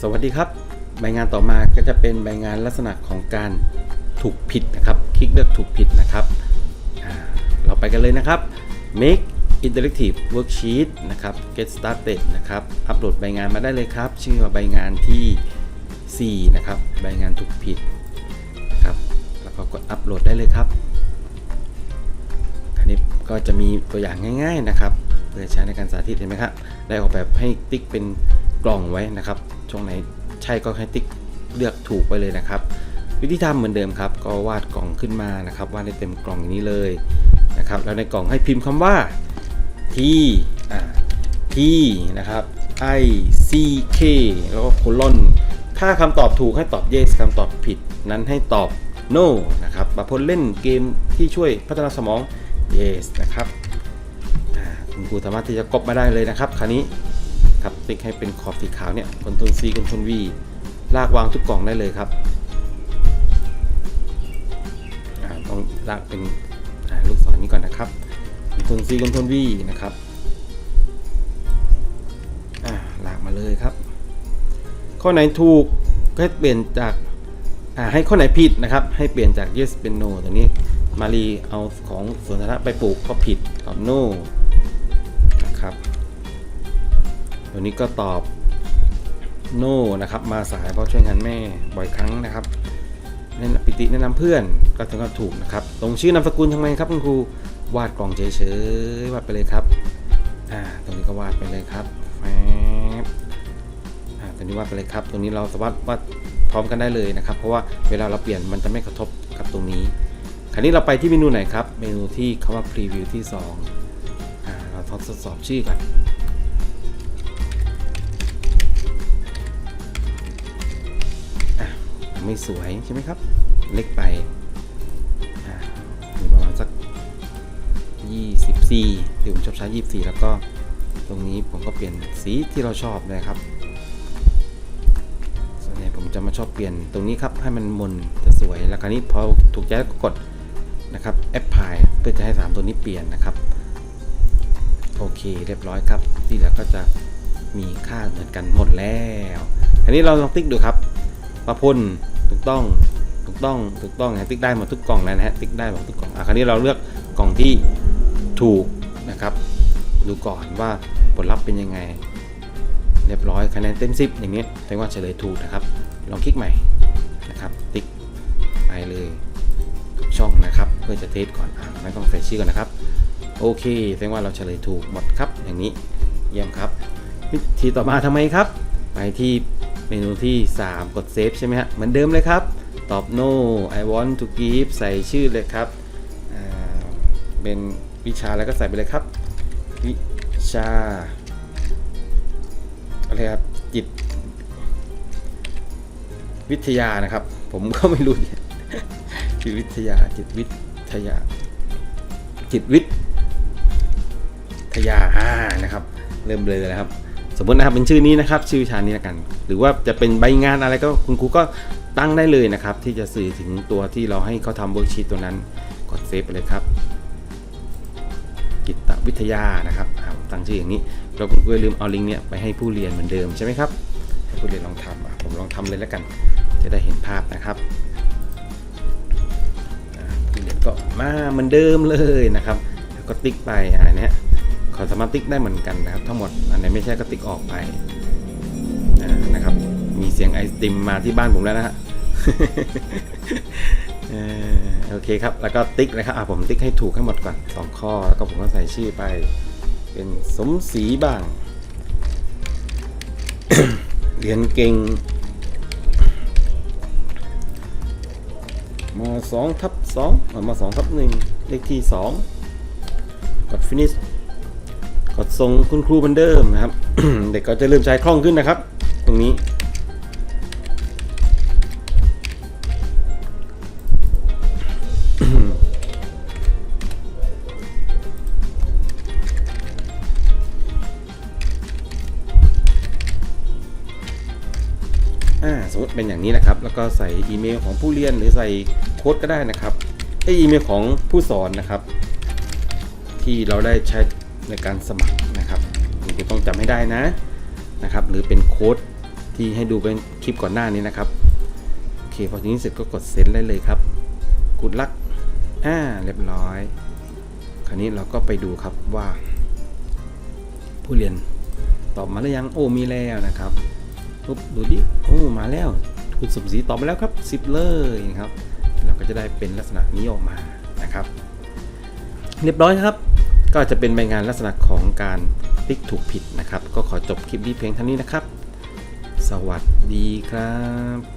สวัสดีครับ ใบงานต่อมาก็จะเป็นใบงานลักษณะของการถูกผิดนะครับ คลิกเลือกถูกผิดนะครับเราไปกันเลยนะครับ make interactive worksheet นะครับ get started นะครับ อัปโหลดใบงานมาได้เลยครับ ชื่อว่าใบงานที่ 4 นะครับ ใบงานถูกผิดนะครับ แล้วก็กดอัปโหลดได้เลยครับ อันนี้ก็จะมีตัวอย่างง่าย ๆนะครับ เพื่อใช้ในการสาธิตเห็นไหมครับ ได้ออกแบบให้ติ๊กเป็น กล่องไว้นะครับ ช่วงไหนใช่ก็ให้ติ๊กเลือกถูกไปเลยนะครับ วิธีทำเหมือนเดิมครับ ก็วาดกล่องขึ้นมานะครับวาดได้เต็มกล่องอย่างนี้เลยนะครับ แล้วในกล่องให้พิมพ์คำว่า t อ่า t นะครับ i c k แล้วก็โคลอนถ้าคำตอบถูกให้ตอบ yes คำตอบผิดนั้นให้ตอบ no นะครับบางคนเล่นเกมที่ช่วยพัฒนาสมอง yes นะครับคุณครูสามารถที่จะก๊อปมาได้เลยนะครับ คราวนี้ ครับ ติ๊กให้เป็นขอบสีขาวเนี่ยค t น l C Ctrl V ลากวางทุกกล่องได้เลยครับต้องลากเป็นลูกศรนี้ก่อนนะครับค t น l C Ctrl V นะครับลากมาเลยครับ ข้อไหนถูกก็ให้เปลี่ยนจากให้ข้อไหนผิดนะครับ ให้เปลี่ยนจาก yes เป็น no ตรงนี้มารีเอาของสวนสาธารณะไปปลูกก็ผิดตอบ no นะครับ ตัวนี้ก็ตอบ no นะครับ มาสายเพราะช่วยงานแม่บ่อยครั้งนะครับแนะนำปิติแนะนำเพื่อนก็ถึงก็ถูกนะครับ ตรงชื่อนามสกุลทำไมครับคุณครูวาดกล่องเฉยๆวาดไปเลยครับอ่าตรงนี้ก็วาดไปเลยครับแฟบอ่าตัวนี้วาดไปเลยครับตรงนี้เราสามารถวาดพร้อมกันได้เลยนะครับ เพราะว่าเวลาเราเปลี่ยนมันจะไม่กระทบกับตรงนี้ คราวนี้เราไปที่เมนูไหนครับ เมนูที่คำว่า preview ที่2อ่าเราทดสอบชื่อก่อน ไม่สวยใช่ไหมครับ เล็กไปอ่ามีประมาณสัก 24ที่ผมชอบใช้24 แล้วก็ตรงนี้ผมก็เปลี่ยนสีที่เราชอบนะครับ ส่วนใหญ่ผมจะมาชอบเปลี่ยนตรงนี้ครับ ให้มันมนจะสวย แล้วคราวนี้พอถูกใจแก็กดนะครับแอปพลายเพื่อจะให้ 3 ตัวนี้เปลี่ยนนะครับ โอเคเรียบร้อยครับ ที่เหลือก็จะมีค่าเหมือนกันหมดแล้วอันนี้เราลองติ๊กดูครับประพล ถูกต้องถูกต้องถูกต้องนะติ๊กได้หมดทุกกล่องแล้วนะฮะติ๊กได้หมดทุกกล่องอะคราวนี้เราเลือกกล่องที่ถูกนะครับ ดูก่อนว่าผลลัพธ์เป็นยังไง เรียบร้อยคะแนนเต็ม10อย่างนี้แสดงว่าเฉลยถูกนะครับ ลองคลิกใหม่นะครับ ติ๊กไปเลยทุกช่องนะครับ เพื่อจะเทสก่อนอ่าไม่ต้องใส่ชื่อก่อนนะครับ โอเคแสดงว่าเราเฉลยถูกหมดครับอย่างนี้เยี่ยมครับวิธีต่อมาทำไมครับ ไปที่ เมนูที่ 3 กดเซฟใช่ไหมฮะเหมือนเดิมเลยครับ ตอบ no I want to give ใส่ชื่อเลยครับเป็นวิชาแล้วก็ใส่ไปเลยครับ วิชาอะไรครับจิต วิทยานะครับ ผมก็ไม่รู้จิตวิทยา จิตวิทยา จิตวิทยาอ่านะครับ เริ่มเลยแล้วครับ สมมตินะครับเป็นชื่อนี้นะครับ ชื่อวิชานี้ละกัน หรือว่าจะเป็นใบงานอะไรก็คุณครูก็ตั้งได้เลยนะครับ ที่จะสื่อถึงตัวที่เราให้เขาทำเวิร์กชีตตัวนั้นกดเซฟไปเลยครับจิตวิทยานะครับตั้งชื่ออย่างนี้เราคุณครูอย่าลืมเอาลิงก์เนี่ยไปให้ผู้เรียนเหมือนเดิมใช่ไหมครับให้ผู้เรียนลองทำผมลองทำเลยแล้วกัน จะได้เห็นภาพนะครับผู้เรียนก็มาเหมือนเดิมเลยนะครับ แล้วก็ติ๊กไปอันเนี้ ขอสามารถติ๊กได้เหมือนกันนะครับ ทั้งหมดอันไหนไม่ใช่ก็ติ๊กออกไปนะครับ มีเสียงไอติมมาที่บ้านผมแล้วนะฮะโอเคครับ แล้วก็ติ๊กเลยครับอะผมติ๊กให้ถูกให้หมดก่อนสองข้อ แล้วก็ผมก็ใส่ชื่อไป เป็นสมศรีบ้าง เรียนเก่งมสองทับสองอะมสองทับหนึ่งเลขที่สองกด finish กดส่งคุณครูเหมือนเดิมนะครับ เด็กก็จะเริ่มใช้คล่องขึ้นนะครับ ตรงนี้สมมติเป็นอย่างนี้นะครับ แล้วก็ใส่อีเมลของผู้เรียนหรือใส่โค้ดก็ได้นะครับไออีเมลของผู้สอนนะครับ ที่เราได้ใช้ ในการสมัครนะครับคุณครูต้องจำให้ได้นะนะครับ หรือเป็นโค้ดที่ให้ดูเป็นคลิปก่อนหน้านี้นะครับโอเคพอทีนี้เสร็จก็กดเซ็นได้เลยครับกดลักอ่าเรียบร้อย คราวนี้เราก็ไปดูครับว่า ผู้เรียนตอบมาหรือยังโอ้มีแล้วนะครับปุ๊บดูดิโอ้มาแล้วคุณสมศรีตอบมาแล้วครับสิบเลยนะครับ เราก็จะได้เป็นลักษณะนี้ออกมานะครับ เรียบร้อยครับ ก็จะเป็นใบงานลักษณะของการติ๊กถูกผิดนะครับ ก็ขอจบคลิปนี้เพียงเท่านี้นะครับ สวัสดีครับ